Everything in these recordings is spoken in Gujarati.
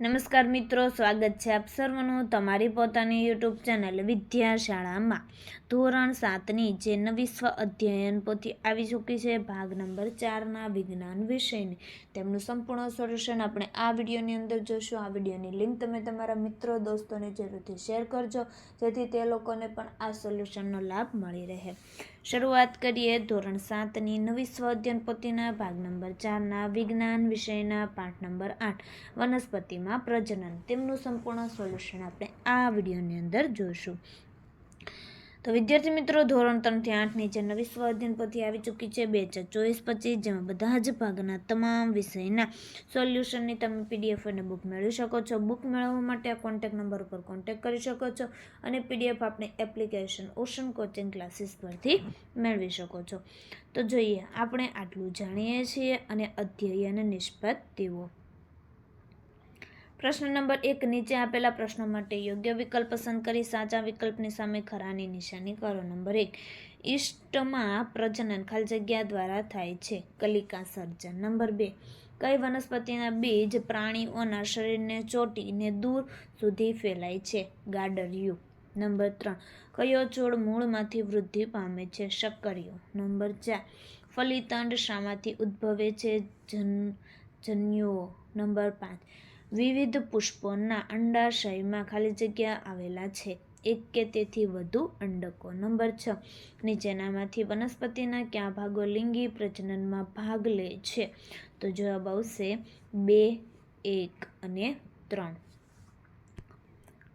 નમસ્કાર મિત્રો, સ્વાગત છે આપ સર્વનું તમારી પોતાની યુટ્યુબ ચેનલ વિદ્યાશાળામાં. ધોરણ સાતની જે નવી સ્વ અધ્યયન પોથી આવી ચૂકી છે, ભાગ નંબર ચારના, વિજ્ઞાન વિષયની. તેમનું સંપૂર્ણ સોલ્યુશન આપણે આ વિડીયોની અંદર જોશું. આ વિડીયોની લિંક તમે તમારા મિત્રો, દોસ્તોને જરૂરથી શેર કરજો, જેથી તે લોકોને પણ આ સોલ્યુશનનો લાભ મળી રહે. શરૂઆત કરીએ ધોરણ સાતની નવી સ્વ અધ્યયન પોથીના ભાગ નંબર ચારના વિજ્ઞાન વિષયના પાઠ નંબર આઠ. વનસ્પતિમાં પ્રજનન. તેમનું સંપૂર્ણ સોલ્યુશન આપણે આ વિડીયોની અંદર જોઈશું. તો વિદ્યાર્થી મિત્રો, ધોરણ ત્રણથી આઠની જે નવી સ્વ અધ્યયન પોથી આવી ચૂકી છે, બે હજાર ચોવીસ પચીસ, જેમાં બધા જ ભાગના તમામ વિષયના સોલ્યુશનની તમે પીડીએફ અને બુક મેળવી શકો છો. બુક મેળવવા માટે આ કોન્ટેક નંબર ઉપર કોન્ટેક કરી શકો છો અને પીડીએફ આપણે એપ્લિકેશન ઓશન કોચિંગ ક્લાસીસ પરથી મેળવી શકો છો. તો જોઈએ, આપણે આટલું જાણીએ છીએ અને અધ્યયન નિષ્પત્તિઓ. પ્રશ્ન નંબર એક, નીચે આપેલા પ્રશ્નો માટે યોગ્ય વિકલ્પ પસંદ કરી સાચા વિકલ્પની સામે ખરાની નિશાની કરો. નંબર એક, ઈષ્ટમાં પ્રજનન ખાલી જગ્યા દ્વારા થાય છે, કલિકા સર્જન. નંબર બે, કઈ વનસ્પતિના બીજ પ્રાણીઓના શરીરને ચોટીને દૂર સુધી ફેલાય છે? ગાડરિયું. નંબર ત્રણ, કયો છોડ મૂળમાંથી વૃદ્ધિ પામે છે? શક્કરિયો. નંબર ચાર, ફલિતંડ શામાંથી ઉદ્ભવે છે? જન, જન્યુઓ. નંબર પાંચ વિવિધ પુષ્પોના અંડાશયમાં ખાલી જગ્યા આવેલા છે. એક કે તેથી વધુ અંડકો. નંબર છ. નીચેનામાંથી વનસ્પતિના કયા ભાગો લિંગી પ્રજનનમાં ભાગ લે છે? તો જવાબ આવશે બે, એક અને ત્રણ.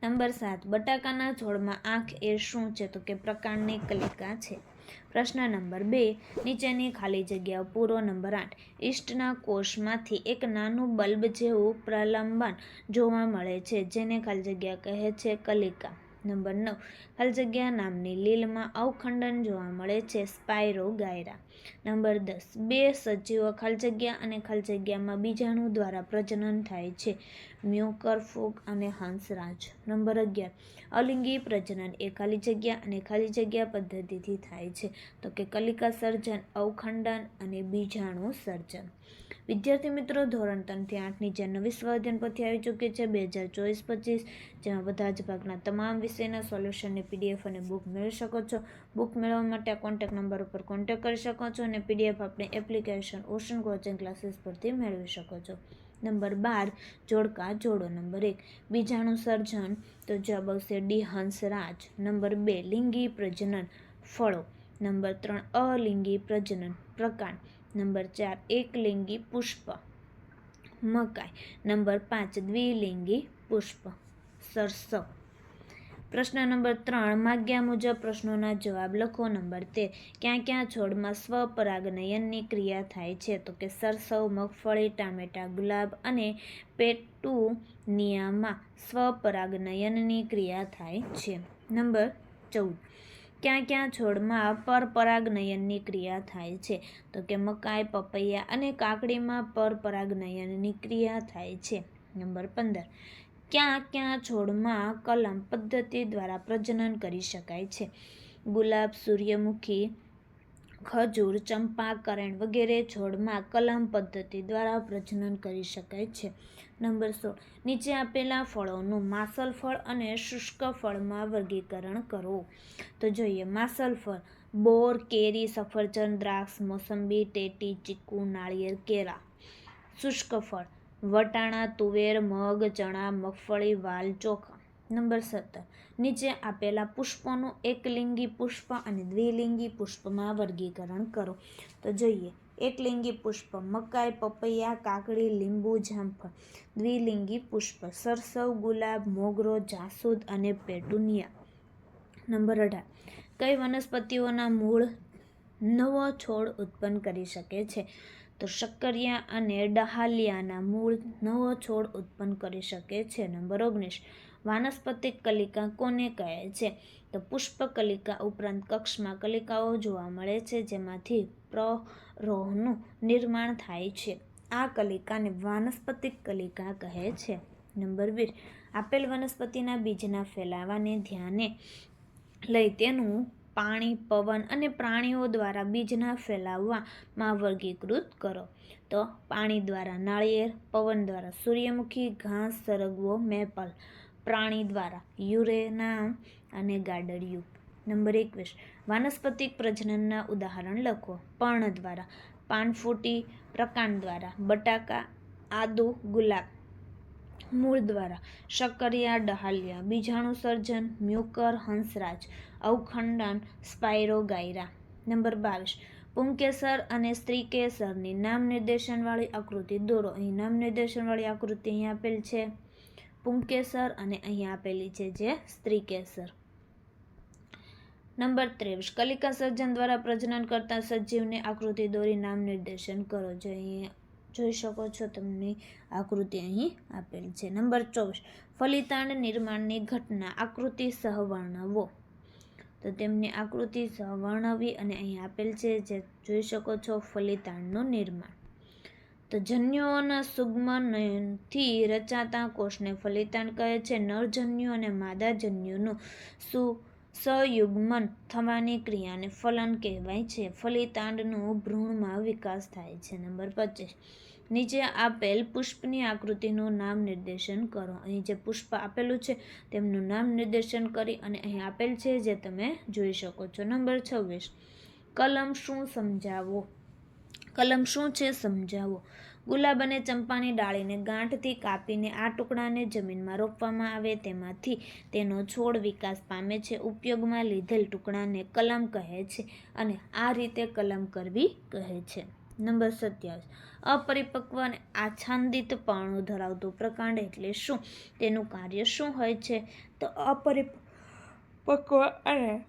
નંબર સાત. બટાકાના છોડમાં આંખ એ શું છે? તો કે પ્રકારની કલિકા છે. પ્રશ્ન નંબર બે, નીચેની ખાલી જગ્યાઓ, પૂરો નંબર આઠ. ઈસ્ટના કોષમાંથી એક નાનું બલ્બ જેવું પ્રલંબન જોવા મળે છે, જેને ખાલી જગ્યા કહે છે કલિકા. નંબર નવ, ખાલી જગ્યા નામની લીલમાં અવખંડન જોવા મળે છે સ્પાયરો ગાયરા. નંબર દસ, બે સજીવો ખાલી જગ્યા અને ખાલી જગ્યામાં બીજાણુ દ્વારા પ્રજનન થાય છે. મ્યુકર, ફૂગ અને હંસરાજ નંબર અગિયાર. અલિંગી પ્રજનન એ ખાલી જગ્યા અને ખાલી જગ્યા પદ્ધતિથી થાય છે. તો કે કલિકા સર્જન, અવખંડન અને બીજાણુ સર્જન. વિદ્યાર્થી મિત્રો, ધોરણ ત્રણથી આઠની જે નવી સ્વાધ્યન પરથી આવી ચૂકી છે, બે હજાર ચોવીસ પચીસ, જેમાં બધા જ ભાગના તમામ વિષયના સોલ્યુશનની પીડીએફ અને બુક મેળવી શકો છો. બુક મેળવવા માટે આ કોન્ટેક્ટ નંબર ઉપર કોન્ટેક કરી શકો છો અને પીડીએફ આપણે એપ્લિકેશન ઓશન કોચિંગ ક્લાસીસ પરથી મેળવી શકો છો. નંબર બાર, જોડકા જોડો નંબર એક. બીજાણુ સર્જન, તો જવાબ આવશે ડી, હંસરાજ. નંબર બે, લિંગી પ્રજનન, ફળો. નંબર ત્રણ, અલિંગી પ્રજનન પ્રકાર નંબર ચાર એકલિંગી પુષ્પ, મકાઈ. નંબર પાંચ, દ્વિલિંગી પુષ્પ સરસવ પ્રશ્ન નંબર ત્રણ, માગ્યા મુજબ પ્રશ્નોના જવાબ લખો. નંબર તેર ક્યાં ક્યાં છોડમાં સ્વપરાગનયનની ક્રિયા થાય છે? તો કે સરસવ મગફળી, ટામેટા, ગુલાબ અને પેટુનિયામાં સ્વપરાગનયનની ક્રિયા થાય છે. નંબર ચૌદ ક્યાં ક્યાં છોડમાં પરપરાગનયનની ક્રિયા થાય છે? તો કે મકાઈ, પપૈયા અને કાકડીમાં પરપરાગનયનની ક્રિયા થાય છે. નંબર પંદર ક્યાં ક્યાં છોડમાં કલમ પદ્ધતિ દ્વારા પ્રજનન કરી શકાય છે? ગુલાબ, સૂર્યમુખી, ખજૂર, ચંપા, કરેણ વગેરે છોડમાં કલમ પદ્ધતિ દ્વારા પ્રજનન કરી શકાય છે. નંબર સોળ. નીચે આપેલા ફળોનું માસલ ફળ અને શુષ્ક ફળમાં વર્ગીકરણ કરો. તો જોઈએ, માસલ ફળ. બોર, કેરી, સફરજન, દ્રાક્ષ, મોસંબી, ટેટી, ચીકુ, નાળિયેર, કેળા. શુષ્ક ફળ. વટાણા, તુવેર, મગ, ચણા, મગફળી, વાલ ચોખા. નંબર સત્તર. નીચે આપેલા પુષ્પોનું એકલિંગી પુષ્પ અને દ્વિલિંગી પુષ્પમાં વર્ગીકરણ કરો. તો જોઈએ. એકલિંગી પુષ્પ, મકાઈ, પપૈયા, કાકડી, લીંબુ, જામફળ. દ્વિલિંગી પુષ્પ, સરસવ, ગુલાબ, મોગરો, જાસૂદ અને પેટુનિયા. નંબર અઢાર. કઈ વનસ્પતિઓના મૂળ નવો છોડ ઉત્પન્ન કરી શકે છે? તો શક્કરિયા અને ડહાલિયાના મૂળ નવો છોડ ઉત્પન્ન કરી શકે છે. નંબર ઓગણીસ વાનસ્પતિક કલિકા કોને કહે છે? તો પુષ્પ કલિકા ઉપરાંત કક્ષમાં કલિકાઓ જોવા મળે છે, જેમાંથી પ્રરોહનું નિર્માણ થાય છે. આ કલિકાને વાનસ્પતિક કલિકા કહે છે. નંબર વીસ, આપેલ વનસ્પતિના બીજના ફેલાવાને ધ્યાને લઈ તેનું પાણી, પવન અને પ્રાણીઓ દ્વારા બીજના ફેલાવવામાં વર્ગીકૃત કરો. તો પાણી દ્વારા નાળિયેર, પવન દ્વારા સૂર્યમુખી, ઘાસ, સરગવો, મેપલ, પ્રાણી દ્વારા યુરેના અને ગાડડિયું. નંબર એકવીસ. વાનસ્પતિક પ્રજનનના ઉદાહરણ લખો. પર્ણ દ્વારા, પાનફૂટી પ્રકાંડ દ્વારા, બટાકા, આદુ, ગુલાબ મૂળ દ્વારા. શક્કરિયા, ડહાલિયા, બીજાણુ સર્જન, મ્યુકર, હંસરાજ, અવખંડન, સ્પાયરોગાયરા. નંબર બાવીસ. પુંકેસર અને સ્ત્રીકેસરની નામ નિર્દેશનવાળી આકૃતિ દોરો. અહીં નામ નિર્દેશનવાળી આકૃતિ અહીં આપેલ છે. પુંકેસર અને અહીં આપેલી છે જે સ્ત્રીકેસર. નંબર ત્રેવીસ. કલિકા સર્જન દ્વારા પ્રજનન કરતા સજીવની આકૃતિ દોરી નામ નિર્દેશન કરો. જે અહીં જોઈ શકો છો તમને આકૃતિ અહીં આપેલ છે. નંબર ચોવીસ ફલિતાંડ નિર્માણની ઘટના, આકૃતિ સહ વર્ણવો. તો તેમની આકૃતિ સહ વર્ણવી અને અહીં આપેલ છે જે જોઈ શકો છો ફલિતાંડનું નિર્માણ. તો જન્યુઓના સુગ્મનયનથી રચાતા કોષને ફલિતાંડ કહે છે. નરજન્યુ અને માદા જન્યુનું સુ સયુગ્મન થવાની ક્રિયાને ફલન કહેવાય છે. ફલિતાંડનો ભ્રૂણમાં વિકાસ થાય છે. નંબર પચીસ. નીચે આપેલ પુષ્પની આકૃતિનું નામ નિર્દેશન કરો. અહીં જે પુષ્પ આપેલું છે તેમનું નામ નિર્દેશન કરી અને અહીં આપેલ છે જે તમે જોઈ શકો છો. નંબર છવ્વીસ. કલમ શું સમજાવો? કલમ શું છે? સમજાવો. ગુલાબ અને ચંપાની ડાળીને ગાંઠથી કાપીને આ ટુકડાને જમીનમાં રોપવામાં આવે તેમાંથી તેનો છોડ વિકાસ પામે છે. ઉપયોગમાં લીધેલ ટુકડાને કલમ કહે છે અને આ રીતે કલમ કરવી કહે છે. નંબર સત્યાવીસ. અપરિપક્વ અને આચ્છાદિતપણું ધરાવતું પ્રકાંડ એટલે શું? તેનું કાર્ય શું હોય છે? તો અપરિપક્વ અને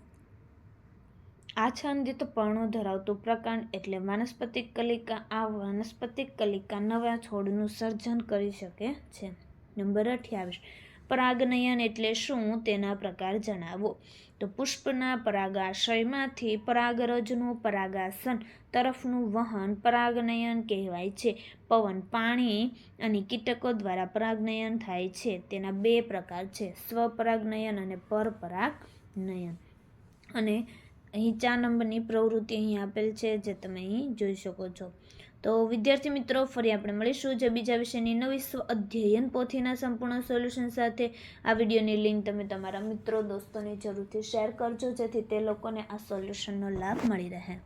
આચ્છાદિતપણું ધરાવતું પ્રકાંડ એટલે વાનસ્પતિક કલિકા, આ વાનસ્પતિક કલિકા નવા છોડનું સર્જન કરી શકે છે. નંબર અઠ્યાવીસ પરાગનયન એટલે શું તેના પ્રકાર જણાવો. તો પુષ્પના પરાગાશયમાંથી પરાગરજનું પરાગાસન તરફનું વહન પરાગનયન કહેવાય છે. પવન, પાણી અને કીટકો દ્વારા પરાગનયન થાય છે. તેના બે પ્રકાર છે સ્વપરાગનયન અને પરપરાગનયન અને અહીં ચાર નંબરની પ્રવૃત્તિ અહીં આપેલ છે જે તમે અહીં જોઈ શકો છો. તો વિદ્યાર્થી મિત્રો, ફરી આપણે મળીશું જે બીજા વિષયની નવી અધ્યયન પોથીના સંપૂર્ણ સોલ્યુશન સાથે. આ વિડીયોની લિંક તમે તમારા મિત્રો, દોસ્તોને જરૂરથી શેર કરજો, જેથી તે લોકોને આ સોલ્યુશનનો લાભ મળી રહે.